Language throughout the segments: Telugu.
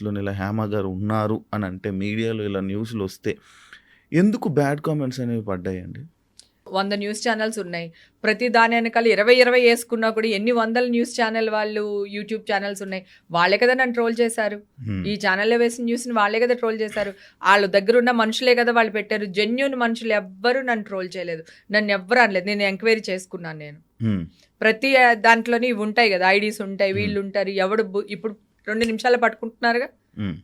ఛానల్స్లో ఇలా హేమ గారు ఉన్నారు అని అంటే మీడియాలో ఇలా న్యూస్లు వస్తే ఎందుకు బ్యాడ్ కామెంట్స్ అనేవి పడ్డాయండి? వంద న్యూస్ ఛానల్స్ ఉన్నాయి. ప్రతి దాని వెనకాల ఇరవై ఇరవై వేసుకున్నా కూడా ఎన్ని వందల న్యూస్ ఛానల్ వాళ్ళు యూట్యూబ్ ఛానల్స్ ఉన్నాయి. వాళ్ళే కదా నన్ను ట్రోల్ చేశారు. ఈ ఛానల్లో వేసిన న్యూస్ని వాళ్ళే కదా ట్రోల్ చేశారు. వాళ్ళ దగ్గర ఉన్న మనుషులే కదా వాళ్ళు పెట్టారు. జెన్యున్ మనుషులు ఎవ్వరూ నన్ను ట్రోల్ చేయలేదు. నన్ను ఎవ్వరు అనలేదు. నేను ఎంక్వైరీ చేసుకున్నాను నేను. ప్రతి దాంట్లోని ఇవి ఉంటాయి కదా ఐడీస్ ఉంటాయి. వీళ్ళు ఉంటారు. ఎవడు ఇప్పుడు రెండు నిమిషాలు పట్టుకుంటున్నారుగా.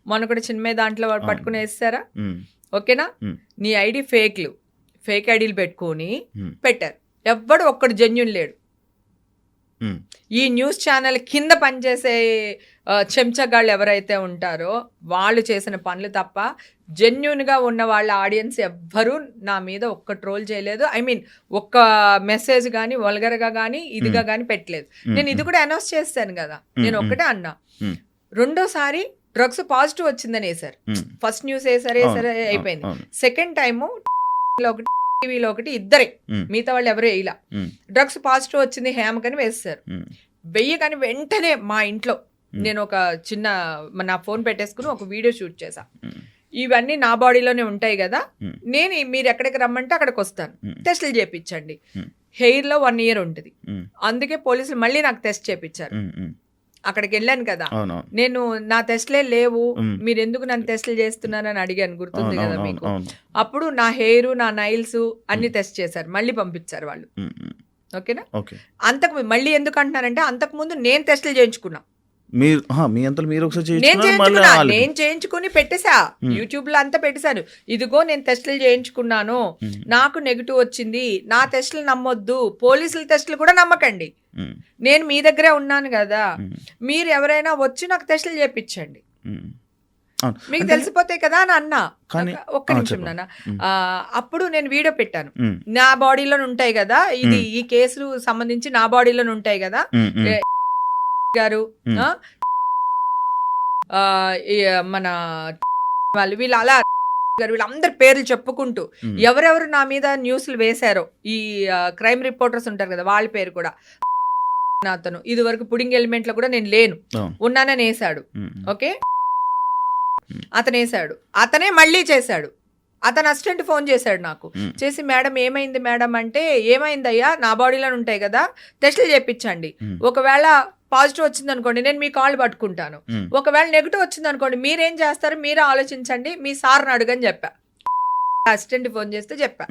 మొన్న కూడా చిన్మయ దాంట్లో పట్టుకుని వేస్తారా. ఓకేనా. నీ ఐడి ఫేక్లు ఫేక్ ఐడీలు పెట్టుకొని. పెట్టారు ఎవ్వడు ఒక్కడు జెన్యున్ లేడు. ఈ న్యూస్ ఛానల్ కింద పనిచేసే చెంచగాళ్ళు ఎవరైతే ఉంటారో వాళ్ళు చేసిన పనులు తప్ప జెన్యున్గా ఉన్న వాళ్ళ ఆడియన్స్ ఎవ్వరూ నా మీద ఒక్క ట్రోల్ చేయలేదు ఐ మీన్ ఒక్క మెసేజ్ కానీ వల్గర్గా కానీ ఇదిగా కానీ పెట్టలేదు నేను ఇది కూడా అనౌన్స్ చేస్తాను కదా నేను ఒక్కటే అన్నా. రెండోసారి డ్రగ్స్ పాజిటివ్ వచ్చిందని హ్మ్. ఫస్ట్ న్యూస్ వేసారు వేసారు అయిపోయింది. సెకండ్ టైము ఒకటి టీవీలో ఒకటి ఇద్దరే. మిగతా వాళ్ళు ఎవరు వేయలా హ్మ్. డ్రగ్స్ పాజిటివ్ వచ్చింది హేమకని వేస్తారు హ్మ్. వెయ్యి కానీ వెంటనే మా ఇంట్లో. నేను ఒక చిన్న నా ఫోన్ పెట్టేసుకుని ఒక వీడియో షూట్ చేశా. ఇవన్నీ నా బాడీలోనే ఉంటాయి కదా. నేను మీరు ఎక్కడికి రమ్మంటే అక్కడికి వస్తాను. టెస్టులు చేయించండి Hmm. హెయిర్లో వన్ ఇయర్ ఉంటుంది. అందుకే పోలీసులు మళ్ళీ నాకు టెస్ట్ చేయించారు. అక్కడికి వెళ్ళాను కదా నేను నా టెస్ట్లే లేవు. మీరు ఎందుకు నన్ను టెస్టులు చేస్తున్నారని అడిగాను గుర్తుంది కదా మీకు. అప్పుడు నా హెయిర్ నా నైల్స్ అన్ని టెస్ట్ చేశారు మళ్ళీ పంపించారు వాళ్ళు. ఓకేనా ఓకే అంతకు మళ్ళీ ఎందుకు అంటున్నారంటే అంతకు ముందు నేను టెస్టులు చేయించుకున్నా మీరు మీ అంతలో మీరు ఒకసారి నేను చేయించుకున్నా నేను చేయించుకుని పెట్టేశా. యూట్యూబ్లో అంతా పెట్టేశాను ఇదిగో నేను టెస్టులు చేయించుకున్నాను. నాకు నెగిటివ్ వచ్చింది. నా టెస్టులు నమ్మొద్దు. పోలీసుల టెస్టులు కూడా నమ్మకండి. నేను మీ దగ్గరే ఉన్నాను కదా. మీరు ఎవరైనా వచ్చి నాకు టెస్టులు చేయించండి. మీకు తెలిసిపోతాయి కదా అని అన్నా. ఒక్క నిమిషం. నాన్న. అప్పుడు నేను వీడియో పెట్టాను. నా బాడీలో ఉంటాయి కదా. ఇది. ఈ కేసులు సంబంధించి నా బాడీలో ఉంటాయి కదా. గారు మన వాళ్ళు వీళ్ళు అలా గారు వీళ్ళందరి పేర్లు చెప్పుకుంటూ. ఎవరెవరు నా మీద న్యూస్లు వేశారో ఈ క్రైమ్ రిపోర్టర్స్ ఉంటారు కదా వాళ్ళ పేరు కూడా. అతను. ఇది వరకు పుడింగ్ ఎలిమెంట్లో కూడా నేను లేను. ఉన్నానని వేశాడు హ్మ్. ఓకే. అతను వేశాడు. అతనే మళ్ళీ చేశాడు. అతను అసిస్టెంట్ ఫోన్ చేశాడు నాకు. చేసి మేడం ఏమైంది మేడం? అంటే ఏమైందయ్యా? నా బాడీలో ఉంటాయి కదా టెస్టులు చేయించండి. ఒకవేళ పాజిటివ్ వచ్చింది అనుకోండి నేను మీ కాల్ పట్టుకుంటాను. ఒకవేళ నెగిటివ్ వచ్చింది అనుకోండి మీరేం చేస్తారు మీరే ఆలోచించండి మీ సార్ని అడగని చెప్పా అసిస్టెంట్ ఫోన్ చేస్తే చెప్పా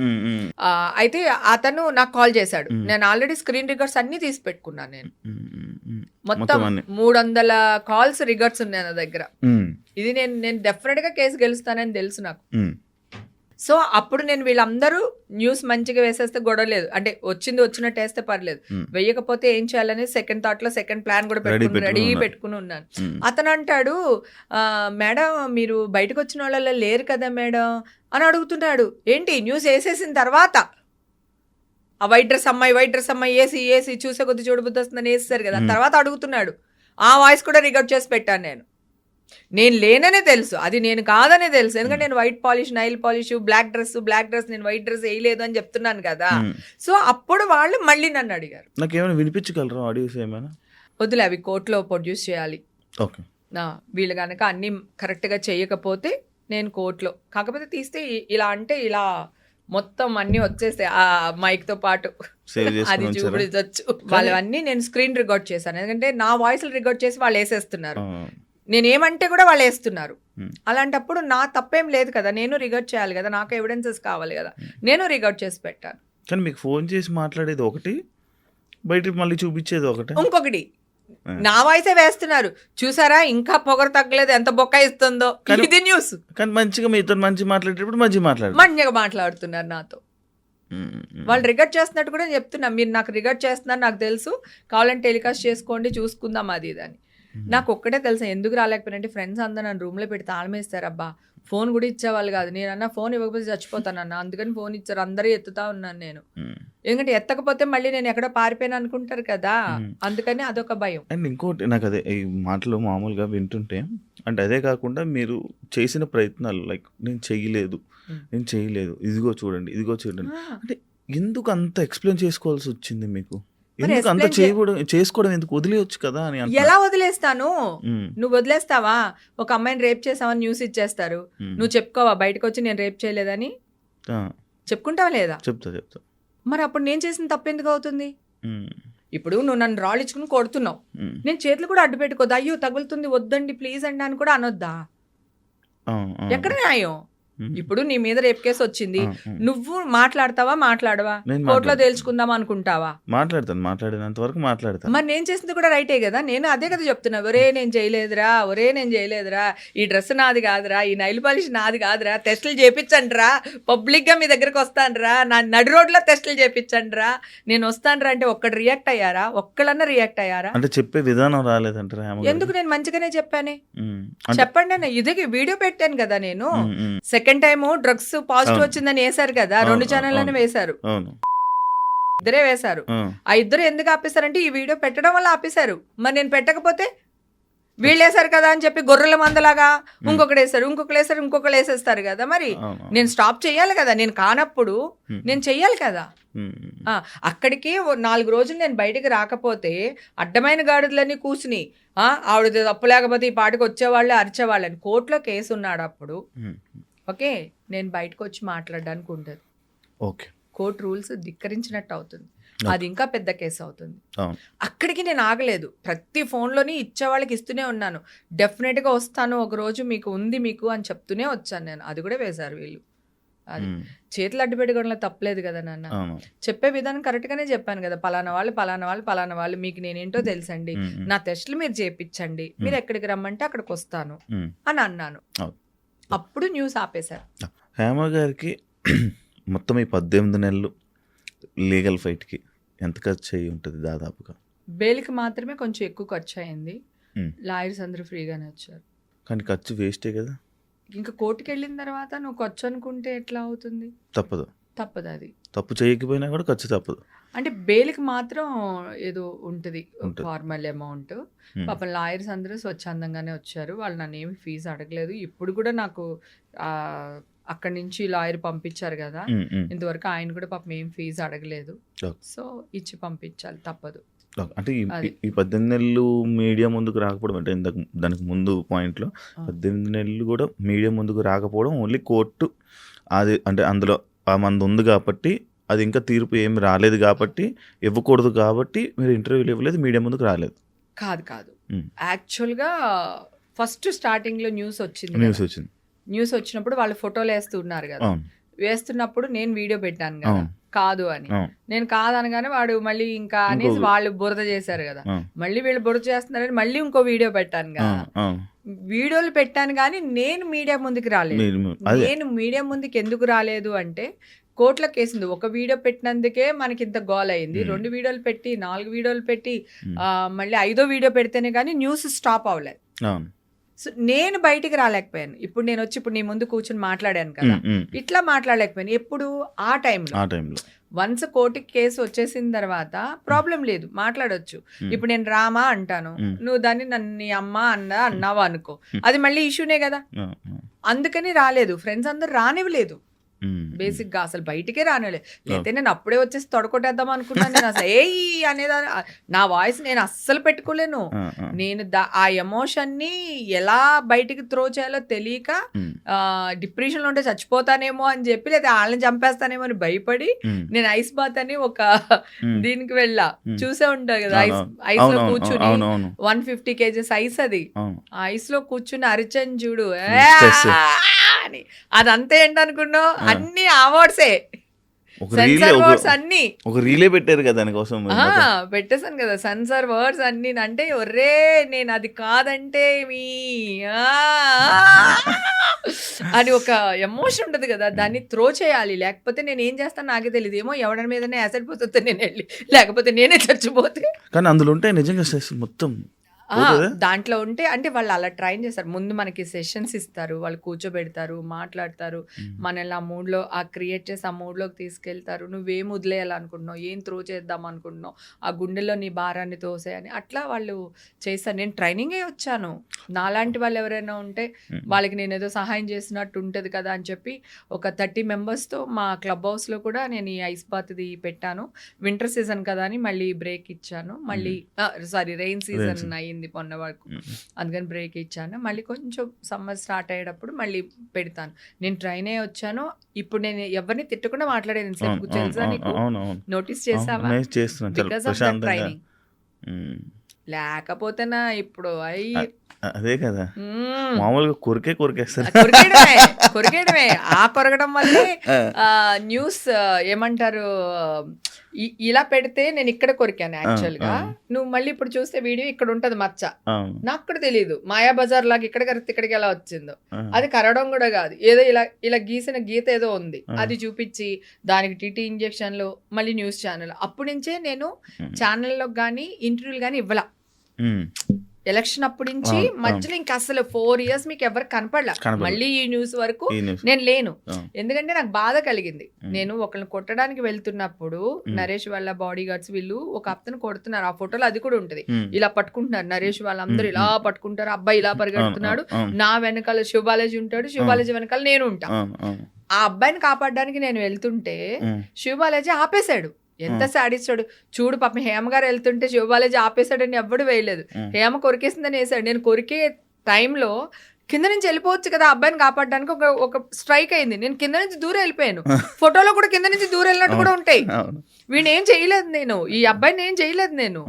అయితే అతను నాకు కాల్ చేశాడు. నేను ఆల్రెడీ స్క్రీన్ రికార్డ్స్ అన్ని తీసి పెట్టుకున్నాను నేను. మొత్తం. మూడు వందల కాల్స్ రికార్డ్స్ ఉన్నాయి నా దగ్గర. ఇది నేను నేను డెఫినెట్గా కేసు గెలుస్తానని తెలుసు నాకు. సో అప్పుడు నేను వీళ్ళందరూ న్యూస్ మంచిగా వేసేస్తే గొడవ లేదు. అంటే వచ్చింది వచ్చినట్టు వేస్తే పర్లేదు. వెయ్యకపోతే ఏం చేయాలని సెకండ్ థాట్లో సెకండ్ ప్లాన్ కూడా పెట్టుకుని రెడీ. పెట్టుకుని ఉన్నాను. అతను అంటాడు "ఆ, మేడం మీరు బయటకు వచ్చిన వాళ్ళలో లేరు కదా మేడం? అని అడుగుతున్నాడు. ఏంటి? న్యూస్ వేసేసిన తర్వాత? ఆ వైట్ డ్రెస్ అమ్మాయి వైట్ డ్రెస్ అమ్మాయి ఏసి ఏసి చూసే కొద్ది చూడబుద్ధి వస్తుందని వేస్తారు కదా. తర్వాత అడుగుతున్నాడు. ఆ వాయిస్ కూడా రికార్డ్ చేసి పెట్టాను నేను. నేను లేననే తెలుసు. అది నేను కాదనే తెలుసు. ఎందుకంటే నేను white polish nail polish black dress black dress నేను వైట్ డ్రెస్ వేయలేదు అని చెప్తున్నాను కదా. హ్మ్. సో అప్పుడు వాళ్ళు మళ్ళీ నన్ను అడిగారు. నాకు ఏమైనా వినిపించగలరా ఆడియోస్ ఏమైనా? వదిలే అవి కోర్టులో ప్రొడ్యూస్ చేయాలి. ఓకే. నా వీళ్ళు కనుక అన్ని కరెక్ట్గా చేయకపోతే నేను కోర్టులో. కాకపోతే తీస్తే ఇలా అంటే ఇలా మొత్తం అన్ని వచ్చేస్తాయి. ఆ మైక్తో పాటు. అది? చూపించవచ్చు వాళ్ళు అన్ని నేను స్క్రీన్ రికార్డ్ చేశాను. ఎందుకంటే నా వాయిస్ రికార్డ్ చేసి వాళ్ళు వేసేస్తున్నారు. నేను ఏమంటే కూడా వాళ్ళు వేస్తున్నారు. అలాంటప్పుడు నా తప్పేం లేదు కదా నేను రికార్డ్ చేయాలి కదా నాకు ఎవిడెన్సెస్ కావాలి కదా నేను రికార్డ్ చేసి పెట్టాను. కానీ మీకు ఫోన్ చేసి మాట్లాడేది ఒకటి బయటికి మళ్ళీ చూపించేది ఒకటి? ఇంకొకటి. నా వాయిసే వేస్తున్నారు. చూసారా ఇంకా పొగరు తగ్గలేదు ఎంత బొక్క ఇస్తుందో. ఇది న్యూస్. కానీ మంచిగా మీతో మంచి మాట్లాడేటప్పుడు మంచి మాట్లాడు. మంచిగా మాట్లాడుతున్నారు నాతో. వాళ్ళు రికార్డ్ చేస్తున్నట్టు కూడా నేను చెప్తున్నా మీరు నాకు రికార్డ్ చేస్తున్నారు నాకు తెలుసు. కావాలంటే టెలికాస్ట్ చేసుకోండి చూసుకుందాం అది ఇది అని. నాకు ఒక్కటే తెలుసు ఎందుకు రాలేకపోయినంటే ఫ్రెండ్స్ అందరూ నన్ను రూమ్లో పెట్టి తాళమేస్తారు అబ్బా ఫోన్ కూడా ఇచ్చేవాళ్ళు కాదు. నేను అన్న ఫోన్ ఇవ్వకపోతే చచ్చిపోతానన్న అందుకని ఫోన్ ఇచ్చారు. అందరూ ఎత్తుతా ఉన్నాను నేను. ఎందుకంటే ఎత్తకపోతే మళ్ళీ నేను ఎక్కడో పారిపోయాను అనుకుంటారు కదా. అందుకని అదొక భయం. అండ్ ఇంకోటి నాకు అదే ఈ మాటలు మామూలుగా వింటుంటే అంటే అదే కాకుండా మీరు చేసిన ప్రయత్నాలు లైక్ నేను చేయలేదు. నేను చేయలేదు. ఇదిగో చూడండి ఇదిగో చూడండి. ఆ, ఎందుకు అంత ఎక్స్ప్లెయిన్ చేసుకోవాల్సి వచ్చింది మీకు? ఎందుకు అంత చేయకూడదు? చేసుకోవడం ఎందుకు? వదిలేయొచ్చు కదా అని. ఎలా వదిలేస్తాను? నువ్వు వదిలేస్తావా? ఒక అమ్మాయిని రేప్ చేసావని న్యూస్ ఇచ్చేస్తారు. నువ్వు చెప్పుకోవా? బయటకు వచ్చి నేను రేప్ చేయలేదని? చెప్పుకుంటావా లేదా? చెప్తా చెప్తా. మరి అప్పుడు నేను చేసిన తప్పు ఎందుకు అవుతుంది? ఇప్పుడు నువ్వు నన్ను రాళ్ళించుకుని కొడుతున్నావు. నేను చేతులు కూడా అడ్డు పెట్టుకోద్దు అయ్యో తగులుతుంది వద్దండి ప్లీజ్ అండి అని కూడా అనొద్దా. ఎక్కడ న్యాయం. ఇప్పుడు నీ మీద రేప్ కేసు వచ్చింది. నువ్వు మాట్లాడతావా మాట్లాడవా? కోర్టులో. తేల్చుకుందాం అనుకుంటావా? మాట్లాడతాను మాట్లాడినంత వరకు మాట్లాడతాను మరి నేను చేసింది కూడా రైటే కదా? నేను అదే కదా చెప్తున్నా ఒరే నేను చేయలేదురా ఒరే నేను చేయలేదురా ఈ డ్రెస్ నాది కాదురా ఈ నైల్ పాలిష్ నాది కాదురా టెస్టులు చేపించండి రా పబ్లిక్గా మీ దగ్గరకు వస్తానురా నా నడి రోడ్లో టెస్టులు చేపించండి రా నేను వస్తానురా అంటే ఒక్కడు రియాక్ట్ అయ్యారా? ఒక్కళ్ళన్నా రియాక్ట్ అయ్యారా? అంటే చెప్పే విధానం రాలేదంటారా? ఎందుకు? నేను మంచిగానే చెప్పానే. చెప్పండి ఇదే వీడియో పెట్టాను కదా నేను. Um, second time drugs positive. వచ్చిందని వేశారు కదా రెండు అవును. వేశారు. ఇద్దరే వేశారు. ఆ, ఇద్దరు ఎందుకు ఆపేశారంటే ఈ వీడియో పెట్టడం వల్ల ఆపేశారు. మరి నేను పెట్టకపోతే వీళ్ళు వేశారు కదా అని చెప్పి గొర్రెల మందలాగా ఇంకొకటి వేశారు ఇంకొకరు వేశారు ఇంకొకరు వేసేస్తారు కదా మరి. నేను స్టాప్ చేయాలి కదా నేను కానప్పుడు నేను చెయ్యాలి కదా. అక్కడికి నాలుగు రోజులు నేను బయటికి రాకపోతే అడ్డమైన గాడిదలన్నీ కూర్చుని ఆ, ఆవిడ తప్పు లేకపోతే ఈ పాటికి వచ్చేవాళ్ళు అరిచేవాళ్ళని కోర్టులో కేసు ఉన్నాడు అప్పుడు ఓకే నేను బయటకు వచ్చి మాట్లాడడానికి ఉండదు. ఓకే. కోర్టు రూల్స్ ధిక్కరించినట్టు అవుతుంది. అది ఇంకా పెద్ద కేసు అవుతుంది. అక్కడికి నేను ఆగలేదు. ప్రతి ఫోన్లోని ఇచ్చే వాళ్ళకి ఇస్తూనే ఉన్నాను. డెఫినెట్గా వస్తాను ఒక రోజు మీకు ఉంది మీకు అని చెప్తూనే వచ్చాను నేను. అది కూడా వేశారు వీళ్ళు. అది చేతులు అడ్డు పెట్టుకోవడంలో తప్పలేదు కదా నాన్న. చెప్పే విధానం కరెక్ట్గానే చెప్పాను కదా. పలానా వాళ్ళు పలానా వాళ్ళు పలానా వాళ్ళు మీకు నేనేంటో తెలుసండి. నా టెస్టులు మీరు చేపించండి. మీరు ఎక్కడికి రమ్మంటే అక్కడికి వస్తాను. అని అన్నాను. అప్పుడు న్యూస్ ఆపేశారు. హేమ గారికి మొత్తం ఈ పద్దెనిమిది నెలలు లీగల్ ఫైట్కి ఎంత ఖర్చు అయ్యి ఉంటుంది దాదాపుగా? బెయిల్కి మాత్రమే కొంచెం ఎక్కువ ఖర్చు అయింది. లాయర్స్ అందరూ ఫ్రీగానే వచ్చారు. కానీ ఖర్చు వేస్టే కదా? ఇంకా కోర్టుకి వెళ్ళిన తర్వాత నువ్వు ఖర్చు అనుకుంటే ఎట్లా అవుతుంది? తప్పదు. తప్పదు అది. తప్పు చేయకపోయినా కూడా ఖర్చు తప్పదు. అంటే బెయిల్కి మాత్రం ఏదో ఉంటుంది. ఫార్మల్ అమౌంట్ పాపం లాయర్స్ అందరూ స్వచ్ఛందంగానే వచ్చారు వాళ్ళు నన్ను ఏమి ఫీజు అడగలేదు ఇప్పుడు కూడా నాకు అక్కడి నుంచి లాయర్ పంపించారు కదా. ఇంతవరకు ఆయన కూడా పాపం ఏం ఫీజు అడగలేదు. సో ఇచ్చి పంపించాలి తప్పదు. అంటే ఈ- పద్దెనిమిది నెలలు మీడియా ముందుకు రాకపోవడం అంటే ఇంతకు దానికి ముందు పాయింట్లో. పద్దెనిమిది నెలలు కూడా మీడియా ముందుకు రాకపోవడం ఓన్లీ కోర్టు అది అంటే అందులో ఆ మంది ఉంది కాబట్టి అది ఇంకా తీర్పు ఏమి రాలేదు కాబట్టి ఇవ్వకూడదు కాబట్టి మీరు ఇంటర్వ్యూలు ఇవ్వలేదు మీడియా ముందుకు రాలేదు. కాదు కాదు. యాక్చువల్గా ఫస్ట్ స్టార్టింగ్లో న్యూస్ వచ్చింది న్యూస్. వచ్చింది. న్యూస్ వచ్చినప్పుడు వాళ్ళు ఫోటోలు వేస్తున్నారు కదా. వేస్తున్నప్పుడు నేను వీడియో పెట్టాను కదా. కాదు అని. నేను కాదనగానే వాడు మళ్ళీ ఇంకా అనేసి వాళ్ళు బురద చేశారు కదా. మళ్ళీ వీళ్ళు బురద చేస్తున్నారని మళ్ళీ ఇంకో వీడియో పెట్టాను కదా. వీడియోలు పెట్టాను కానీ నేను మీడియా ముందుకు రాలేదు. నేను మీడియా ముందుకు ఎందుకు రాలేదు అంటే కోర్టులో కేసింది. ఒక వీడియో పెట్టినందుకే మనకి ఇంత గోల్ అయింది. రెండు వీడియోలు పెట్టి నాలుగు వీడియోలు పెట్టి. ఆ, మళ్ళీ ఐదో వీడియో పెడితేనే కానీ న్యూస్ స్టాప్ అవ్వలేదు. సో నేను బయటికి రాలేకపోయాను. ఇప్పుడు నేను వచ్చి ఇప్పుడు నీ ముందు కూర్చొని మాట్లాడాను కదా. ఇట్లా మాట్లాడలేకపోయాను. ఎప్పుడు? ఆ టైంలో. వన్స్ కోర్టుకి కేసు వచ్చేసిన తర్వాత ప్రాబ్లం లేదు. మాట్లాడొచ్చు. ఇప్పుడు నేను రామా అంటాను. నువ్వు దాన్ని నన్ను నీ అమ్మ అన్న అన్నావా అనుకో. అది మళ్ళీ ఇష్యూనే కదా. అందుకని రాలేదు. ఫ్రెండ్స్ అందరు రానివ్వలేదు. బేసిక్గా అసలు బయటికే రానివ్వలేదు లేకపోతే నేను అప్పుడే వచ్చేసి తొడకొట్టేద్దాం అనుకున్నాను నేను అసలు. ఏ అనేదా నా వాయిస్ నేను అస్సలు పెట్టుకోలేను. నేను దా- ఆ ఎమోషన్ని ఎలా బయటికి త్రో చేయాలో తెలియక డిప్రెషన్లో ఉంటే చచ్చిపోతానేమో అని చెప్పి లేదా వాళ్ళని చంపేస్తానేమో అని భయపడి నేను ఐస్ బాత్ అని ఒక. దీనికి వెళ్ళా. చూసే ఉంటావు కదా ఐస్ ఐస్లో కూర్చుని వన్ ఫిఫ్టీ కేజెస్ ఐస్ అది. ఐస్లో కూర్చుని అరిచని చూడు. అని. అదంతా ఏంటనుకున్నావు. అన్ని అవార్డ్సే. అన్ని. ఒక రీలే పెట్టారు కదా దానికోసం పెట్టేశాను కదా. సెన్సార్ వర్డ్స్ అన్ని. అంటే ఒర్రే నేను అది కాదంటే మీ అని ఒక ఎమోషన్ ఉంటది కదా. దాన్ని త్రో చేయాలి. లేకపోతే నేను ఏం చేస్తాను నాకే తెలియదు ఏమో ఎవరి మీదనే యాసిడ్ పోతే నేను వెళ్ళి లేకపోతే నేనే చచ్చిపోతే. కానీ అందులో ఉంటే నిజంగా మొత్తం. పోతుందా? దాంట్లో ఉంటే అంటే వాళ్ళు అలా ట్రైన్ చేస్తారు. ముందు మనకి సెషన్స్ ఇస్తారు. వాళ్ళు కూర్చోబెడతారు మాట్లాడతారు. మనల్ని ఆ మూడ్లో ఆ క్రియేట్ చేసి ఆ మూడ్లోకి తీసుకెళ్తారు. నువ్వేం వదిలేయాలనుకుంటున్నావు? ఏం త్రో చేద్దాం అనుకుంటున్నావు ఆ గుండెలో నీ భారాన్ని తోసేయని అట్లా వాళ్ళు చేస్తారు. నేను ట్రైనింగే వచ్చాను. నాలాంటి వాళ్ళు ఎవరైనా ఉంటే. వాళ్ళకి నేను ఏదో సహాయం చేసినట్టు ఉంటుంది కదా అని చెప్పి ఒక థర్టీ మెంబర్స్తో మా క్లబ్ హౌస్లో కూడా నేను ఈ ఐస్ బాత్ది పెట్టాను. వింటర్ సీజన్ కదా అని మళ్ళీ బ్రేక్ ఇచ్చాను. మళ్ళీ సారీ రెయిన్ సీజన్ season. అయ్యింది మొన్న వరకు. అందుకని బ్రేక్ ఇచ్చాను. మళ్ళీ కొంచెం సమ్మర్ స్టార్ట్ అయ్యేటప్పుడు మళ్ళీ పెడతాను. నేను ట్రైన్ అయ్యి వచ్చాను. ఇప్పుడు నేను ఎవరిని తిట్టకుండా మాట్లాడేది తెలుసా నీకు? నోటీస్ చేసావా? Because of training. లేకపోతేనా ఇప్పుడు అయ్యి అదే కదా. మ్మ్. మామూలుగా కొరికే కొరికేస్తారు. కొరికేయడమే కొరికేయడమే. ఆ కొరకడం వల్లే న్యూస్ ఏమంటారు ఇలా పెడితే నేను ఇక్కడ కొరికాను యాక్చువల్గా. నువ్వు మళ్ళీ ఇప్పుడు చూస్తే వీడియో ఇక్కడ ఉంటది మచ్చ. నాకు కూడా తెలియదు మాయా బజార్ లాగా ఇక్కడ కరెక్ట్ ఇక్కడికి ఎలా వచ్చిందో. అది కరవడం కూడా కాదు. ఏదో ఇలా ఇలా గీసిన గీత ఏదో ఉంది. అది చూపించి దానికి టీటీ ఇంజెక్షన్లు మళ్ళీ న్యూస్ ఛానల్. అప్పటి నుంచే నేను. ఛానల్లో కానీ ఇంటర్వ్యూలు కానీ ఇవ్వాల. ఎలక్షన్ అప్పటి నుంచి. మధ్యలో ఇంకా అసలు ఫోర్ ఇయర్స్ మీకు ఎవరు కనపడలా. మళ్ళీ ఈ న్యూస్ వరకు నేను లేను. ఎందుకంటే నాకు బాధ కలిగింది. నేను ఒకరిని కొట్టడానికి వెళ్తున్నప్పుడు. నరేష్ వాళ్ళ బాడీ గార్డ్స్ వీళ్ళు ఒక అతను కొడుతున్నారు ఆ ఫోటోలో అది కూడా ఉంటది. ఇలా పట్టుకుంటున్నారు నరేష్ వాళ్ళందరూ ఇలా. పట్టుకుంటారు అబ్బాయి ఇలా పరిగెడుతున్నాడు నా వెనకాల శివబాలాజీ ఉంటాడు శివబాలాజీ వెనకాల నేను ఉంటా. ఆ అబ్బాయిని కాపాడడానికి నేను వెళ్తుంటే ఉమ్. శివబాలాజీ ఆపేశాడు ఎంత. సాడిస్తాడు. చూడు పాపం హేమ గారు వెళ్తుంటే శివబాలాజీ ఆపేశాడని ఎవ్వడు వేయలేదు. హేమ కొరికేసిందని వేసాడు నేను కొరికే టైంలో కింద నుంచి వెళ్ళిపోవచ్చు కదా అబ్బాయిని కాపాడడానికి ఒక ఒక స్ట్రైక్ అయింది. నేను కింద నుంచి దూరం వెళ్ళిపోయాను. ఫోటోలో కూడా కింద నుంచి దూరం వెళ్ళినట్టు కూడా ఉంటాయి. వీడిని ఏం చేయలేదు నేను. ఈ అబ్బాయిని ఏం చేయలేదు నేను.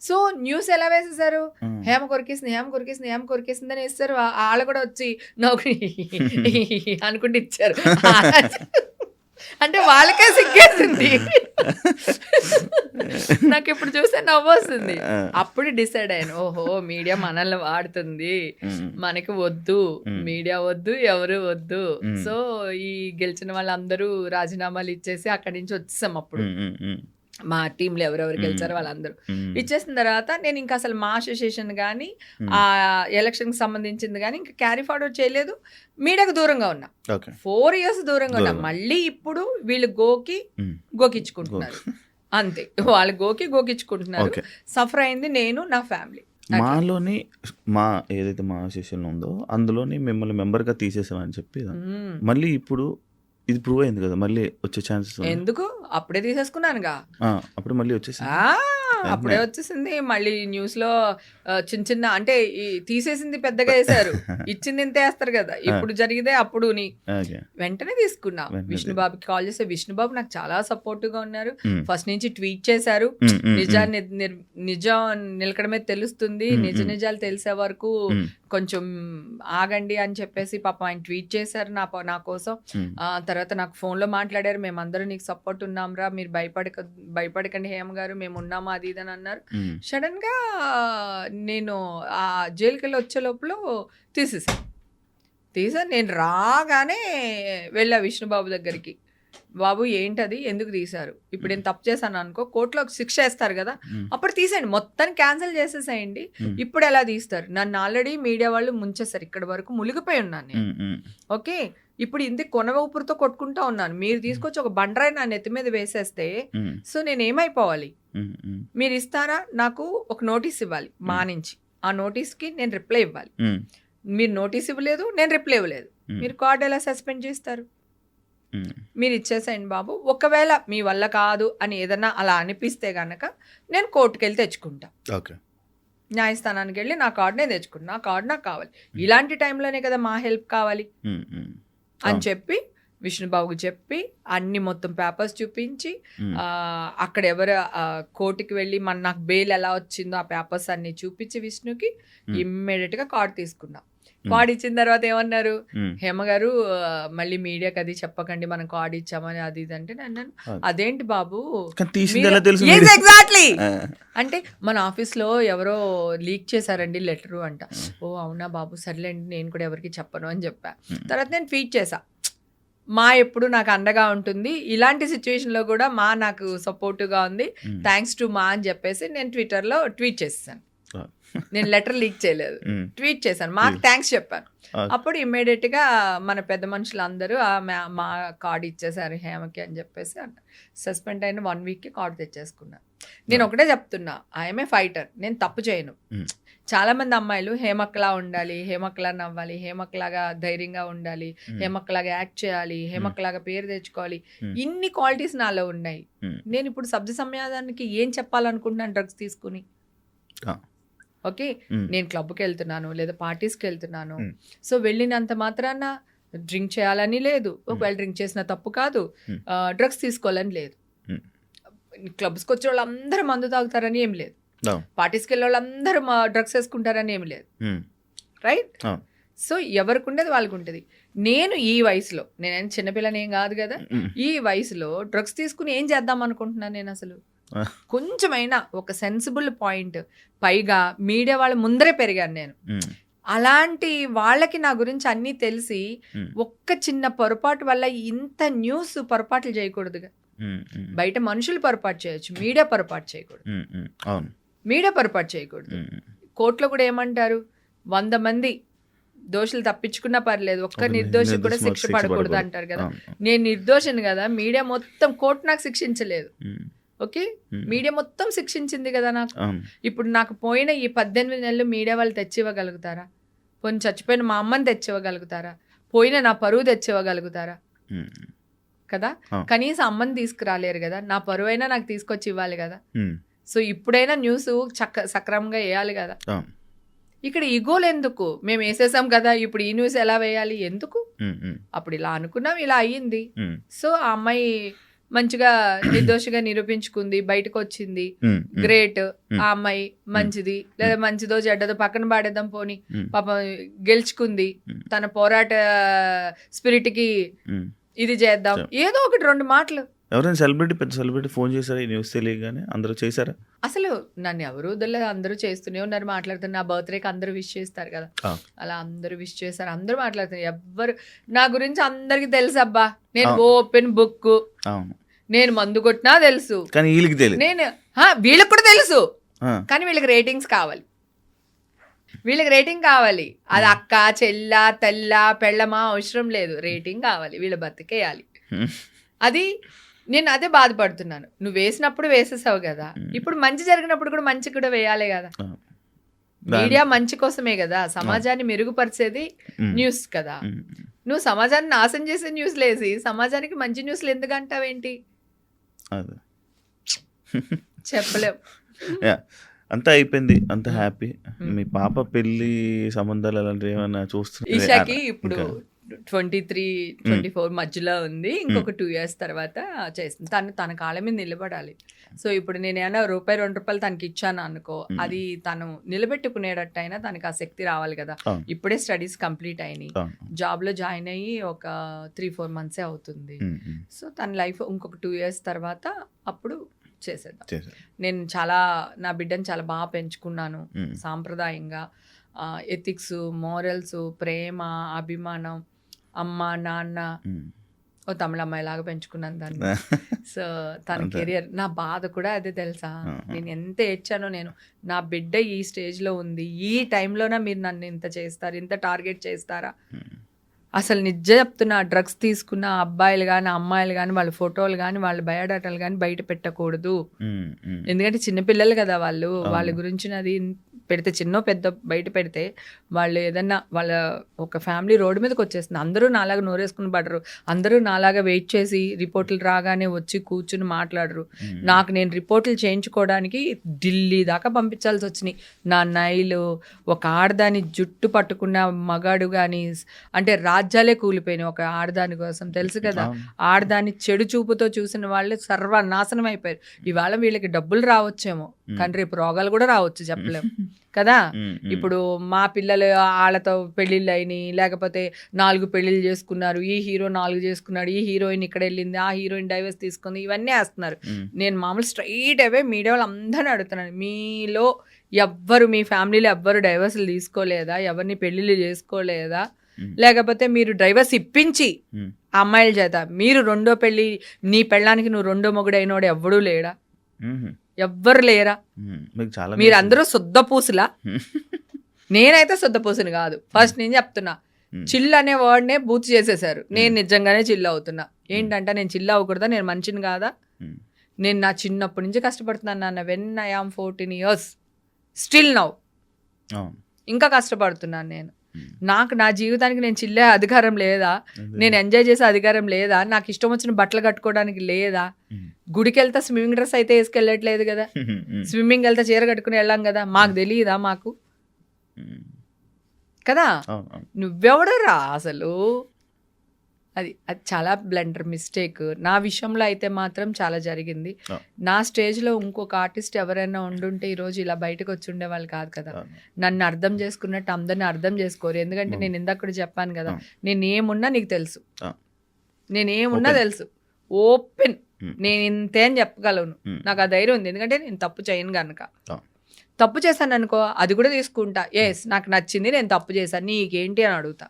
సో న్యూస్ ఎలా వేసేసారు. హేమ కొరికేసింది హేమ కొరికేసింది హేమ కొరికేసింది అని ఇస్తారు వాళ్ళు కూడా వచ్చి నాకు అనుకుంటే ఇచ్చారు. అంటే వాళ్ళకే సిగ్గేసింది నాకు ఇప్పుడు చూస్తే నవ్వు వస్తుంది. అప్పుడు డిసైడ్ అయ్యాను ఓహో మీడియా మనల్ని వాడుతుంది. మనకి వద్దు. మీడియా వద్దు ఎవరు వద్దు. సో ఈ గెలిచిన వాళ్ళందరూ రాజీనామాలు ఇచ్చేసి అక్కడి నుంచి వచ్చేసాం అప్పుడు మా టీంలో ఎవరెవరు గెలిచారో. వాళ్ళందరూ. ఇచ్చేసిన తర్వాత నేను ఇంకా అసలు మా అసోసియేషన్ కానీ. ఆ ఎలక్షన్కి సంబంధించింది కానీ ఇంకా క్యారీ ఫార్వర్డ్ చేయలేదు. మీడియాకు దూరంగా ఉన్నా. ఫోర్ ఇయర్స్ దూరంగా ఉన్నా. మళ్ళీ ఇప్పుడు వీళ్ళు గోకి ఉమ్. గోకిచ్చుకుంటున్నారు. అంతే. వాళ్ళు గోకి గోకిచ్చుకుంటున్నారు. ఓకే. సఫర్ అయింది నేను నా ఫ్యామిలీ మాలోని మా ఏదైతే మా అసోసియేషన్ ఉందో అందులోని మిమ్మల్ని మెంబర్గా తీసేసామని చెప్పి మళ్ళీ ఇప్పుడు ఇది ప్రూవ్ అయింది కదా మళ్ళీ వచ్చే ఛాన్సెస్ ఎందుకు? అప్పుడే తీసేసుకున్నానుగా. అప్పుడు మళ్ళీ వచ్చేసి అప్పుడే వచ్చేసింది. మళ్ళీ న్యూస్లో చిన్న చిన్న అంటే ఈ తీసేసింది పెద్దగా వేశారు. ఇచ్చింది ఇంత వేస్తారు కదా. ఇప్పుడు జరిగితే అప్పుడు వెంటనే తీసుకున్నా. విష్ణుబాబుకి కాల్ చేస్తే విష్ణుబాబు నాకు చాలా సపోర్టివ్గా ఉన్నారు. ఫస్ట్ నుంచి ట్వీట్ చేశారు. నిజాన్ని నిజం నిలకడమే తెలుస్తుంది. నిజ. నిజాలు తెలిసే వరకు కొంచెం ఆగండి అని చెప్పేసి పాప ఆయన ట్వీట్ చేశారు నా నా కోసం. ఆ తర్వాత నాకు ఫోన్లో మాట్లాడారు మేమందరం నీకు సపోర్ట్ ఉన్నాంరా మీరు భయపడక భయపడకండి హేమ గారు మేము ఉన్నామా అది ఇది అని అన్నారు. ఉమ్. సడన్గా నేను ఆ జైలుకి వెళ్ళి వచ్చే లోపల తీసేసాను తీసాను నేను రాగానే వెళ్ళా విష్ణుబాబు దగ్గరికి. బాబు ఏంటది? ఎందుకు తీశారు? ఇప్పుడు నేను తప్పు చేశాను అనుకో కోర్టులో శిక్ష వేస్తారు కదా అప్పుడు తీసేయండి. మొత్తం క్యాన్సిల్ చేసేసేయండి. ఇప్పుడు ఎలా తీస్తారు? నన్ను ఆల్రెడీ మీడియా వాళ్ళు ముంచేస్తారు ఇక్కడ వరకు మునిగిపోయి ఉన్నాను నేను. ఓకే? ఇప్పుడు ఇంది కొన ఊపిరితో కొట్టుకుంటా ఉన్నాను. మీరు తీసుకొచ్చి ఒక బండరాయి నా నెత్తి మీద వేసేస్తే సో నేను ఏమైపోవాలి? మీరు ఇస్తారా? నాకు ఒక నోటీస్ ఇవ్వాలి మా నుంచి. ఆ నోటీస్కి నేను రిప్లై ఇవ్వాలి. మీరు నోటీస్ ఇవ్వలేదు నేను రిప్లై ఇవ్వలేదు. మీరు కార్డు ఎలా సస్పెండ్ చేస్తారు? మీరు ఇచ్చేసేయండి బాబు. ఒకవేళ మీ వల్ల కాదు అని ఏదన్నా అలా అనిపిస్తే గనక నేను కోర్టుకు వెళ్ళి తెచ్చుకుంటా. ఓకే. న్యాయస్థానానికి వెళ్ళి నా కార్డు నేను తెచ్చుకుంటా. నా కార్డు నాకు కావాలి. ఇలాంటి టైంలోనే కదా మా హెల్ప్ కావాలి. అని. చెప్పి విష్ణుబాబుకి చెప్పి అన్ని మొత్తం పేపర్స్ చూపించి అక్కడ ఎవరు కోర్టుకి వెళ్ళి మన నాకు బెయిల్ ఎలా వచ్చిందో ఆ పేపర్స్ అన్ని చూపించి విష్ణుకి Hmm. ఇమ్మీడియట్గా కార్డ్ తీసుకున్నా. కార్డ్ ఇచ్చిన తర్వాత ఏమన్నారు? హేమ గారు మళ్ళీ మీడియాకి అది చెప్పకండి మనం కార్డ్ ఇచ్చామని అది ఇది అంటే నేను అన్నాను. అదేంటి బాబు. ఆ, అంటే మన ఆఫీస్లో ఎవరో లీక్ చేశారండి లెటరు అంట. ఓ అవునా బాబు? సర్లేండి నేను కూడా ఎవరికి చెప్పను అని చెప్పా. తర్వాత నేను ట్వీట్ చేశా. మా ఎప్పుడు నాకు అండగా ఉంటుంది. ఇలాంటి సిచ్యువేషన్లో కూడా మా నాకు సపోర్టివ్గా ఉంది. థ్యాంక్స్ టు మా అని చెప్పేసి నేను ట్విట్టర్లో ట్వీట్ చేసేసాను. ఆ. నేను లెటర్ లీక్ చేయలేదు. ట్వీట్ చేశాను. మాకు థ్యాంక్స్ చెప్పాను. అప్పుడు ఇమ్మీడియట్గా మన పెద్ద మనుషులు అందరూ ఆ మా- కార్డు ఇచ్చేసారు హేమకి అని చెప్పేసి సస్పెండ్ అయిన వన్ వీక్కి కార్డు తెచ్చేసుకున్నా. నేను ఒకటే చెప్తున్నా. I'm a fighter. నేను తప్పు చేయను. చాలా మంది అమ్మాయిలు హేమక్లా ఉండాలి హేమక్లా నవ్వాలి హేమక్లాగా ధైర్యంగా ఉండాలి హేమక్లాగా యాక్ట్ చేయాలి హేమక్లాగా పేరు తెచ్చుకోవాలి. ఇన్ని క్వాలిటీస్ నాలో ఉన్నాయి. నేను ఇప్పుడు సబ్జ సమయానికి ఏం చెప్పాలనుకుంటున్నాను డ్రగ్స్ తీసుకుని. ఓకే నేను క్లబ్కి వెళ్తున్నాను లేదా పార్టీస్కి వెళ్తున్నాను. సో వెళ్ళినంత మాత్రాన డ్రింక్ చేయాలని లేదు ఒకవేళ డ్రింక్ చేసిన తప్పు కాదు. డ్రగ్స్ తీసుకోవాలని లేదు. క్లబ్స్కి వచ్చే వాళ్ళందరూ మందు తాగుతారని ఏం లేదు. పార్టీస్కి వెళ్ళే వాళ్ళందరూ డ్రగ్స్ వేసుకుంటారని ఏం లేదు రైట్. సో ఎవరికి ఉండేది వాళ్ళకి ఉంటుంది నేను ఈ వయసులో నేను చిన్నపిల్లని ఏం కాదు కదా ఈ వయసులో డ్రగ్స్ తీసుకుని ఏం చేద్దాం అనుకుంటున్నాను నేను అసలు. కొంచెమైనా ఒక సెన్సిబుల్ పాయింట్ పైగా మీడియా వాళ్ళ ముందరే పెరిగాను నేను. అలాంటి వాళ్ళకి నా గురించి అన్నీ తెలిసి ఒక్క చిన్న పొరపాటు వల్ల ఇంత న్యూస్ పొరపాట్లు చేయకూడదుగా. బయట మనుషులు పొరపాటు చేయొచ్చు మీడియా పొరపాటు చేయకూడదు. అవును. మీడియా పొరపాటు చేయకూడదు. కోర్టులో కూడా ఏమంటారు? వంద మంది దోషులు తప్పించుకున్నా పర్లేదు ఒక్క ఒక నిర్దోషి కూడా శిక్ష పడకూడదు. అంటారు కదా. నేను నిర్దోషిని కదా మీడియా మొత్తం కోర్టు నాకు శిక్షించలేదు ఓకే? మీడియా మొత్తం శిక్షించింది కదా నాకు. ఇప్పుడు నాకు పోయిన ఈ పద్దెనిమిది నెలలు మీడియా వాళ్ళు తెచ్చివ్వగలుగుతారా? పోనీ చచ్చిపోయిన మా అమ్మని తెచ్చివ్వగలుగుతారా? పోయిన నా పరువు తెచ్చివ్వగలుగుతారా? కదా. కనీసం అమ్మని తీసుకురాలేరు కదా? నా పరువు అయినా నాకు తీసుకొచ్చి ఇవ్వాలి కదా? సో ఇప్పుడైనా న్యూస్ చక్క సక్రమంగా వేయాలి కదా? ఇక్కడ ఇగోలు ఎందుకు? మేము వేసేసాం కదా ఇప్పుడు ఈ న్యూస్ ఎలా వేయాలి? ఎందుకు? అప్పుడు ఇలా అనుకున్నాం ఇలా అయ్యింది. సో ఆ అమ్మాయి మంచిగా నిర్దోషిగా నిరూపించుకుంది బయటకు వచ్చింది గ్రేట్. ఆ అమ్మాయి మంచిది లేదా మంచిదో చెడ్డదో పక్కన పాడేద్దాం పోని పాపం గెలుచుకుంది. తన పోరాట స్పిరిట్కి. ఇది చేద్దాం. ఏదో ఒకటి రెండు మాటలు ఎవరైనా సెలబ్రిటీ పెద్ద సెలబ్రిటీ ఫోన్ చేశారా? ఈ న్యూస్ తెలియగానే అందరూ చేశారా? అసలు నన్ను ఎవరు వదలలేదు అందరూ చేస్తూనే ఉన్నారు మాట్లాడుతున్నారు నా బర్త్డేకి అందరూ విష్ చేస్తారు కదా. అలా అందరూ విష్ చేస్తారు అందరూ మాట్లాడుతున్నారు. ఎవ్వరు నా గురించి అందరికి తెలుసు అబ్బా. నేను. ఓపెన్ బుక్ నేను మందు కొట్టినా తెలుసు. కానీ వీళ్ళకి తెలియదు నేను వీళ్ళకి కూడా తెలుసు. కానీ వీళ్ళకి రేటింగ్స్ కావాలి. వీళ్ళకి రేటింగ్ కావాలి. అది అక్క చెల్ల తెల్ల పెళ్ళమా అవసరం లేదు. రేటింగ్ కావాలి. వీళ్ళ బతికేయాలి. అది నేను అదే బాధపడుతున్నాను. నువ్వు వేసినప్పుడు వేసేసావు కదా. ఇప్పుడు మంచి జరిగినప్పుడు కూడా మంచి కూడా వేయాలి కదా. మీడియా మంచి కోసమే కదా. సమాజాన్ని మెరుగుపరిచేది న్యూస్ కదా. నువ్వు సమాజాన్ని నాశనం చేసే న్యూస్ లేసి సమాజానికి మంచి న్యూస్లు ఎందుకు అంటావేంటి అదే. చెప్పలేం. యా, అంతా అయిపోయింది. అంత. హ్యాపీ. మీ పాప పెళ్ళి సంబంధాలు అలాంటివి ఏమైనా చూస్తున్నా ఇప్పుడు. ట్వంటీ త్రీ ట్వంటీ ఫోర్ మధ్యలో ఉంది. ఇంకొక టూ ఇయర్స్ తర్వాత చేస్తుంది. తను తన కాళ్ళ మీద నిలబడాలి. సో ఇప్పుడు నేను ఏమైనా రూపాయి రెండు రూపాయలు తనకి ఇచ్చాను అనుకో మ్మ్. అది తను నిలబెట్టుకునేటట్టు అయినా తనకి ఆ శక్తి రావాలి కదా. ఇప్పుడే స్టడీస్ కంప్లీట్ అయినాయి. జాబ్లో జాయిన్ అయ్యి ఒక త్రీ ఫోర్ మంత్సే అవుతుంది. సో తన లైఫ్ ఇంకొక టూ ఇయర్స్ తర్వాత అప్పుడు చేసేద్దాం. నేను చాలా నా బిడ్డను చాలా బాగా పెంచుకున్నాను. సాంప్రదాయంగా ఎథిక్స్ మోరల్స్ ప్రేమ అభిమానం అమ్మ నాన్న. ఓ తమిళ అమ్మాయి లాగా పెంచుకున్నాను దాన్ని సో తన. కెరియర్ నా బాధ కూడా అదే తెలుసా. నేను ఎంత ఏడ్చానో నేను నా బిడ్డ ఈ స్టేజ్లో ఉంది ఈ టైంలోనే మీరు నన్ను ఇంత చేస్తారు ఇంత టార్గెట్ చేస్తారా అసలు నిజ చెప్తున్నా డ్రగ్స్ తీసుకున్న అబ్బాయిలు కానీ అమ్మాయిలు కానీ వాళ్ళ ఫోటోలు కానీ వాళ్ళ బయోడాటాలు కానీ బయట పెట్టకూడదు. ఎందుకంటే చిన్నపిల్లలు కదా వాళ్ళు. వాళ్ళ గురించి అది పెడితే చిన్న పెద్ద బయట పెడితే వాళ్ళు ఏదన్నా వాళ్ళ ఒక ఫ్యామిలీ రోడ్డు మీదకి వచ్చేస్తుంది అందరూ నాలాగా నోరేసుకుని పడరు అందరూ నాలాగా వెయిట్ చేసి రిపోర్టులు రాగానే వచ్చి కూర్చుని మాట్లాడరు. నాకు నేను రిపోర్టులు చేయించుకోవడానికి ఢిల్లీ దాకా పంపించాల్సి వచ్చినాయి నా నైలు ఒక ఆడదాని జుట్టు పట్టుకున్న మగాడు కానీ అంటే రాజ్యాలే కూలిపోయినాయి ఒక ఆడదాని కోసం. తెలుసు కదా? అవును. ఆడదాన్ని చెడు చూపుతో చూసిన వాళ్ళు సర్వనాశనం అయిపోయారు. ఇవాళ వీళ్ళకి డబ్బులు రావచ్చేమో. కానీ రేపు రోగాలు కూడా రావచ్చు చెప్పలేం. కదా. ఇప్పుడు మా పిల్లలు వాళ్ళతో పెళ్ళిళ్ళు అయినాయి. లేకపోతే నాలుగు పెళ్ళిళ్ళు చేసుకున్నారు. ఈ హీరో నాలుగు చేసుకున్నాడు. ఈ హీరోయిన్ ఇక్కడ వెళ్ళింది. ఆ హీరోయిన్ డైవర్స్ తీసుకుంది. ఇవన్నీ వేస్తున్నారు. నేను మామూలు స్ట్రైట్ అవే మీడియా వాళ్ళు అందరిని అడుగుతున్నాను. మీలో ఎవ్వరు మీ ఫ్యామిలీలో ఎవ్వరు డైవర్స్లు తీసుకోలేదా? ఎవరిని పెళ్ళిళ్ళు చేసుకోలేదా. లేకపోతే మీరు డ్రైవర్స్ ఇప్పించి అమ్మాయిల చేత మీరు రెండో పెళ్ళి నీ పెళ్ళానికి నువ్వు రెండో మొగుడు అయినోడు ఎవ్వడూ లేడా. ఎవ్వరు లేరా? ఉమ్, మీకు చాలా మీరు అందరూ శుద్ధ పూసులా? నేనైతే శుద్ధ పూసుని కాదు. ఫస్ట్ నేను చెప్తున్నా. చిల్ అనే వర్డ్నే బూత్ చేసేసారు నేను నిజంగానే చిల్ అవుతున్నా. ఏంటంటే నేను చిల్ అవ్వకూడదా? నేను మనిషిని కాదా? నేను నా చిన్నప్పటి నుంచి కష్టపడుతున్నాను నాన్న. When I am fourteen years still now ఇంకా కష్టపడుతున్నాను నేను. నాకు నా జీవితానికి నేను చిల్లే అధికారం లేదా. నేను ఎంజాయ్ చేసే అధికారం లేదా? నాకు ఇష్టం వచ్చిన బట్టలు కట్టుకోవడానికి లేదా? గుడికి వెళ్తే స్విమ్మింగ్ డ్రెస్ అయితే వేసుకెళ్ళట్లేదు కదా? స్విమ్మింగ్ వెళ్తే చీర కట్టుకుని వెళ్ళాం కదా? మాకు తెలియదా మాకు? కదా? నువ్వెవడరా అసలు? అది అది చాలా బ్లండర్ మిస్టేక్. నా విషయంలో అయితే మాత్రం చాలా జరిగింది. నా స్టేజ్లో ఇంకొక ఆర్టిస్ట్ ఎవరైనా ఉండుంటే ఈరోజు ఇలా బయటకు వచ్చి ఉండేవాళ్ళు కాదు కదా. నన్ను అర్థం చేసుకున్నట్టు అందరిని అర్థం చేసుకోరు. ఎందుకంటే. నేను ఇందాక చెప్పాను కదా. నేను ఏమున్నా నీకు తెలుసు. ఆ. నేను ఏమున్నా Open. తెలుసు. ఓపెన్ నేను ఇంతే అని చెప్పగలను. నాకు ఆ ధైర్యం ఉంది. ఎందుకంటే నేను తప్పు చేయను కనుక. తప్పు చేశాను అనుకో అది కూడా తీసుకుంటా. ఎస్ నాకు నచ్చింది నేను తప్పు చేశాను నీకేంటి అని అడుగుతా.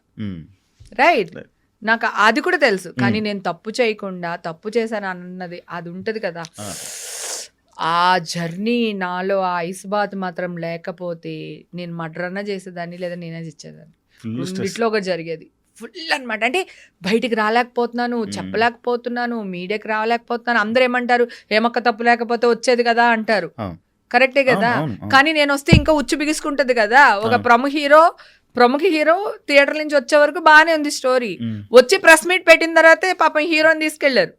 రైట్. నాకు అది కూడా తెలుసు. కానీ నేను తప్పు చేయకుండా తప్పు చేశాను అన్నది అది ఉంటది కదా. ఆ, జర్నీ నాలో ఆ ఐస్ బాత్ మాత్రం లేకపోతే నేను మడ్రన్నా చేసేదాన్ని లేదా నేనే ఇచ్చేదాన్ని. రెండిట్లో ఒకటి జరిగేది. ఫుల్ అన్నమాట. అంటే బయటికి రాలేకపోతున్నాను. చెప్పలేకపోతున్నాను మీడియాకి రాలేకపోతున్నాను. అందరూ ఏమంటారు ఏమక్క తప్పు లేకపోతే వచ్చేది కదా అంటారు. కరెక్టే కదా. కానీ నేను వస్తే ఇంకా ఉచ్చు బిగుసుకుంటది కదా. ఒక. ప్రముఖ హీరో ప్రముఖ హీరో థియేటర్ నుంచి వచ్చే వరకు బాగానే ఉంది స్టోరీ. వచ్చి ప్రెస్ మీట్ పెట్టిన తర్వాతే పాపం హీరోని తీసుకెళ్ళారు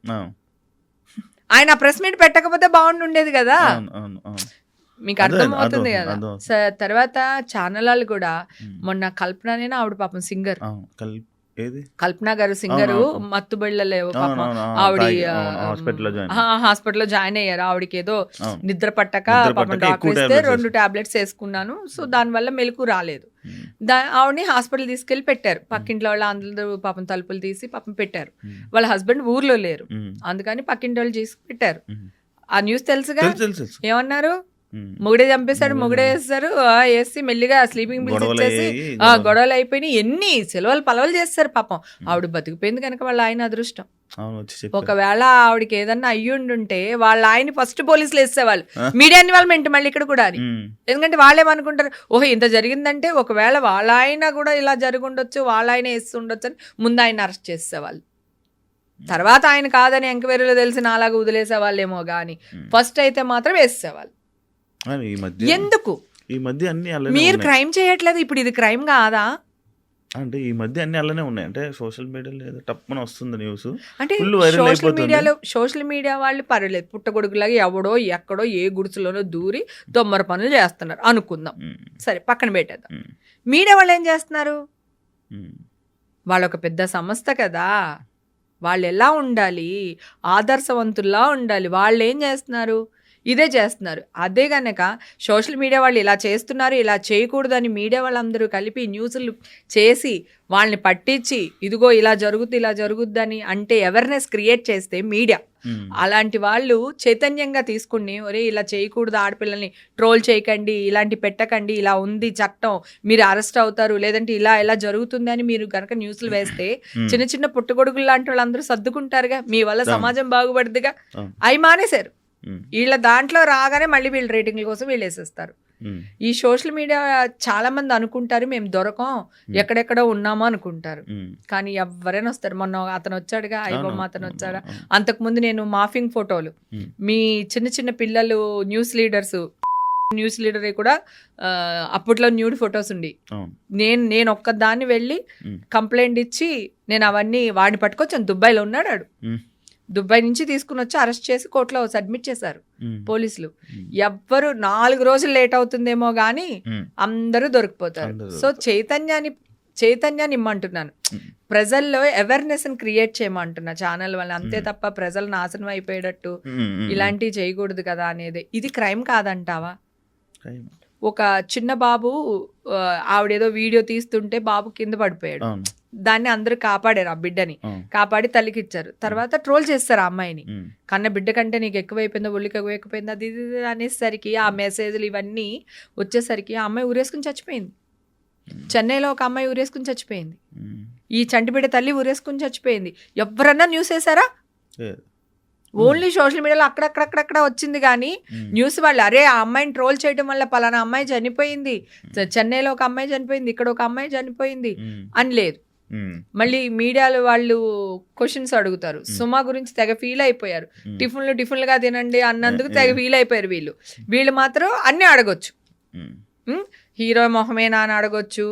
ఆయన ప్రెస్ మీట్ పెట్టకపోతే బాగుండుండేది కదా. అవును, అవును, అవును. మీకు అదే, అర్థం అవుతుంది అర్థం, కదా తర్వాత ఛానల్ వాళ్ళు కూడా మొన్న కల్పననేనా ఆవిడ పాపం సింగర్. కల్పన గారు సింగరు. మత్తుబళ్ళలేవు పాపం ఆవిడ హాస్పిటల్లో జాయిన్ అయ్యారు. ఆవిడకి ఏదో. నిద్ర పట్టక పాపం డాక్టర్ ఇస్తే రెండు టాబ్లెట్స్ వేసుకున్నాను. సో దానివల్ల మెలకు రాలేదు. దా ఆవిడని హాస్పిటల్ తీసుకెళ్ళి పెట్టారు. పక్కింట్లో వాళ్ళు అందరూ పాపం తలుపులు తీసి పాపం పెట్టారు. వాళ్ళ హస్బెండ్ ఊర్లో లేరు. అందుకని పక్కింటి వాళ్ళు చేసి పెట్టారు. ఆ న్యూస్ తెలుసుగా? తెలుసు తెలుసు తెలుసు. ఏమన్నారు. మొగుడే చంపేశాడు మొగుడే వేస్తారు ఆ, వేసి మెల్లిగా స్లీపింగ్ బిల్స్ ఇచ్చేసి అయ్యాయి, ఆ గొడవలు. అయిపోయినాయి. ఎన్ని సెలవులు పలవలు చేస్తారు పాపం. ఆవిడ బతికిపోయింది కనుక వాళ్ళ ఆయన అదృష్టం. ఒకవేళ ఆవిడకి ఏదన్నా అయ్యుండుంటే వాళ్ళ ఆయన ఫస్ట్ పోలీసులు వేసేవాళ్ళు. మీడియా ఇన్వాల్వ్మెంట్ మళ్ళీ ఇక్కడ కూడా అని ఎందుకంటే వాళ్ళేమనుకుంటారు ఓహో ఇంత జరిగిందంటే ఒకవేళ వాళ్ళ ఆయన కూడా ఇలా జరుగుండొచ్చు వాళ్ళ ఆయన వేస్తుండొచ్చు అని ముందు ఆయన అరెస్ట్ చేసేవాళ్ళు. తర్వాత ఆయన కాదని ఎంక్వైరీలో తెలిసిన అలాగ వదిలేసేవాళ్ళేమో కానీ ఉమ్. ఫస్ట్ అయితే మాత్రం వేసేవాళ్ళు. కానీ ఈ మధ్య ఎందుకు? ఈ మధ్య అన్ని అలానే మీరు. క్రైమ్ చేయట్లేదు ఇప్పుడు ఇది క్రైమ్ కాదా? అంటే ఈ మధ్య అన్ని అలానే ఉన్నాయి. అంటే సోషల్ మీడియాలో ఏదో టప్పున వస్తుంది న్యూస్ అంటే సోషల్. మీడియాలో సోషల్ మీడియా వాళ్ళు పర్లేదు పుట్టగొడుగులాగా ఎవడో ఎక్కడో ఏ గుడిసెలోనో దూరి దొమ్మర పనులు చేస్తున్నారు. అనుకుందాం. సరే పక్కన పెట్టేద్దాం. మీడియా వాళ్ళు ఏం చేస్తున్నారు? వాళ్ళు ఒక పెద్ద సంస్థ కదా. వాళ్ళు ఎలా ఉండాలి? ఆదర్శవంతుల్లా ఉండాలి. వాళ్ళు ఏం చేస్తున్నారు? ఇదే చేస్తున్నారు. అదే గనక సోషల్ మీడియా వాళ్ళు ఇలా చేస్తున్నారు ఇలా చేయకూడదని మీడియా వాళ్ళందరూ కలిపి న్యూస్లు చేసి వాళ్ళని పట్టించి ఇదిగో ఇలా జరుగుద్ది ఇలా జరుగుద్దని అంటే అవేర్నెస్ క్రియేట్ చేస్తే మీడియా. అలాంటి వాళ్ళు చైతన్యంగా తీసుకుని ఒరే ఇలా చేయకూడదు ఆడపిల్లల్ని ట్రోల్ చేయకండి ఇలాంటి పెట్టకండి ఇలా ఉంది చట్టం మీరు అరెస్ట్ అవుతారు లేదంటే ఇలా ఇలా జరుగుతుంది అని మీరు గనక న్యూస్లు వేస్తే చిన్న చిన్న పుట్టగొడుగులు లాంటి వాళ్ళందరూ సర్దుకుంటారుగా మీ వల్ల. సమాజం బాగుపడుద్దిగా? అవును. అవి మానేశారు. వీళ్ళ దాంట్లో రాగానే మళ్ళీ వీళ్ళు రేటింగ్ల కోసం వీళ్ళు వేసేస్తారు. ఈ సోషల్ మీడియా చాలా మంది అనుకుంటారు మేము దొరకం ఎక్కడెక్కడో ఉన్నామో అనుకుంటారు. కానీ ఎవరైనా వస్తారు. మొన్న అతను వచ్చాడుగా ఐబొమ్మ అతను వచ్చాడా? అంతకుముందు నేను మాఫింగ్ ఫోటోలు. మీ చిన్న చిన్న పిల్లలు న్యూస్ లీడర్స్ న్యూస్ లీడర్ కూడా అప్పట్లో న్యూడ్ ఫొటోస్ ఉండి. నేను నేను ఒక్కదాన్ని వెళ్ళి. కంప్లైంట్ ఇచ్చి నేను అవన్నీ వాడిని పట్టుకొచ్చాను దుబాయ్లో ఉన్నాడు దుబాయ్ నుంచి తీసుకుని వచ్చి అరెస్ట్ చేసి కోర్టులో సబ్మిట్ చేశారు పోలీసులు. ఎవ్వరు నాలుగు రోజులు లేట్ అవుతుందేమో కానీ అందరూ దొరికిపోతారు. సో చైతన్యాన్ని చైతన్యాన్ని ఇమ్మంటున్నాను. ప్రజల్లో అవేర్నెస్ క్రియేట్ చేయమంటున్నా. ఛానల్ వల్ల అంతే తప్ప ప్రజలు నాశనం అయిపోయేటట్టు ఇలాంటివి చేయకూడదు కదా అనేది. ఇది క్రైమ్ కాదంటావా? ఒక చిన్న బాబు ఆవిడేదో వీడియో తీస్తుంటే బాబు కింద పడిపోయాడు. దాన్ని అందరూ కాపాడారు ఆ బిడ్డని. కాపాడి తల్లికి ఇచ్చారు. తర్వాత ట్రోల్ చేస్తారు ఆ అమ్మాయిని. కన్న బిడ్డ కంటే నీకు ఎక్కువైపోయిందో ఒళ్ళికి ఎక్కువైపోయిందో అది ఇది అనేసరికి ఆ మెసేజ్లు ఇవన్నీ వచ్చేసరికి ఆ అమ్మాయి ఊరేసుకుని చచ్చిపోయింది. చెన్నైలో ఒక అమ్మాయి ఊరేసుకుని చచ్చిపోయింది. ఈ చంటి బిడ్డ తల్లి ఊరేసుకుని చచ్చిపోయింది. ఎవరన్నా న్యూస్ వేసారా. ఓన్లీ సోషల్ మీడియాలో అక్కడక్కడక్కడక్కడ వచ్చింది కానీ న్యూస్ వాళ్ళు అరే ఆ అమ్మాయిని ట్రోల్ చేయడం వల్ల పలానా అమ్మాయి చనిపోయింది. చెన్నైలో ఒక అమ్మాయి చనిపోయింది ఇక్కడ ఒక అమ్మాయి చనిపోయింది అని లేదు మళ్ళీ మీడియాలో వాళ్ళు క్వశ్చన్స్ అడుగుతారు. సుమా గురించి తెగ ఫీల్ అయిపోయారు. టిఫిన్లు టిఫిన్లుగా తినండి అన్నందుకు తెగ ఫీల్ అయిపోయారు వీళ్ళు. వీళ్ళు మాత్రం అన్నీ అడగొచ్చు? హీరో మొహమేనా అని అడగొచ్చు.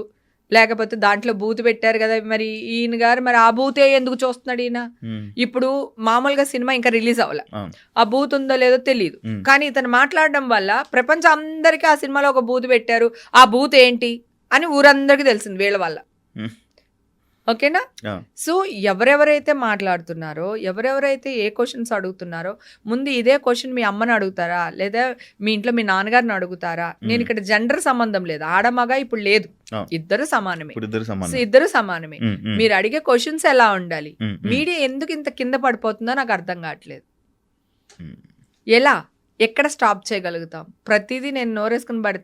లేకపోతే దాంట్లో బూత్ పెట్టారు కదా మరి ఈయన గారు మరి ఆ బూతే ఎందుకు చూస్తున్నాడు ఈయన? ఇప్పుడు మామూలుగా సినిమా ఇంకా రిలీజ్ అవ్వలే. ఆ బూత్ ఉందో లేదో తెలియదు కానీ ఇతను మాట్లాడడం వల్ల ప్రపంచం అందరికీ ఆ సినిమాలో ఒక బూత్ పెట్టారు. ఆ బూత్ ఏంటి అని ఊరందరికీ తెలిసింది వీళ్ళ వల్ల. ఓకేనా? సో ఎవరెవరైతే మాట్లాడుతున్నారో ఎవరెవరైతే ఏ క్వశ్చన్స్ అడుగుతున్నారో ముందు ఇదే క్వశ్చన్ మీ అమ్మని అడుగుతారా? లేదా మీ ఇంట్లో మీ నాన్నగారిని అడుగుతారా? నేను ఇక్కడ జెండర్ సంబంధం లేదు. ఆడ మగ ఇప్పుడు లేదు. ఇద్దరు సమానమే. ఇద్దరు సో సమానం ఇద్దరు సమానమే. మీరు అడిగే క్వశ్చన్స్ ఎలా ఉండాలి? మీడియా ఎందుకు ఇంత కింద పడిపోతుందో నాకు అర్థం కావట్లేదు. ఎలా? ఎక్కడ స్టాప్ చేయగలుగుతాం? ప్రతిదీ నేను నోరేసుకుని పడితే